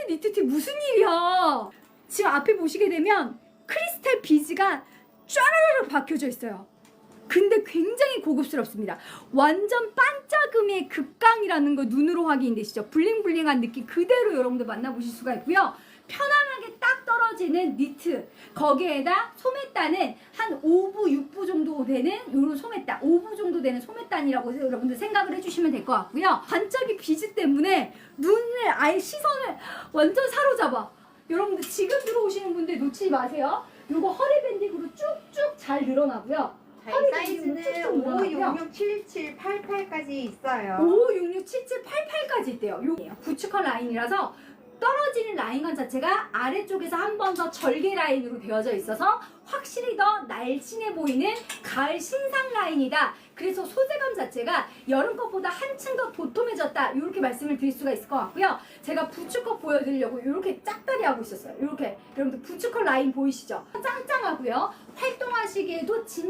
하트 니트티 무슨 일이야? 지금 앞에 보시게 되면 크리스탈 비즈가 쫘라라락 박혀져 있어요. 근데 굉장히 고급스럽습니다. 완전 반짝음의 극강이라는 거 눈으로 확인되시죠? 블링블링한 느낌 그대로 여러분들 만나보실 수가 있고요. 편안하게 딱 떨어지는 니트 거기에다 소매단은 한 5부 6부 정도 되는 요런 소매단 5부 정도 되는 소매단이라고 여러분들 생각을 해주시면 될 것 같고요 반짝이 비즈 때문에 아예 시선을 완전 사로잡아 여러분들 지금 들어오시는 분들 놓치지 마세요 요거 허리 밴딩으로 쭉쭉 잘 늘어나고요 허리 사이즈는 밴딩으로 쭉쭉 5, 늘어나고요 6, 6, 7, 7, 8, 8까지 있어요. 5, 6, 6, 7, 7, 8, 8까지 있대요. 요게요. 부츠컷 라인이라서 떨어지는 라인감 자체가 아래쪽에서 한 번 더 절개 라인으로 되어져 있어서 확실히 더 날씬해 보이는 가을 신상 라인이다. 그래서 소재감 자체가 여름 것보다 한층 더 도톰해졌다. 이렇게 말씀을 드릴 수가 있을 것 같고요. 제가 부츠컷 보여드리려고 이렇게 짝다리 하고 있었어요. 이렇게 여러분들 부츠컷 라인 보이시죠? 짱짱하고요. 활동하시기에도 진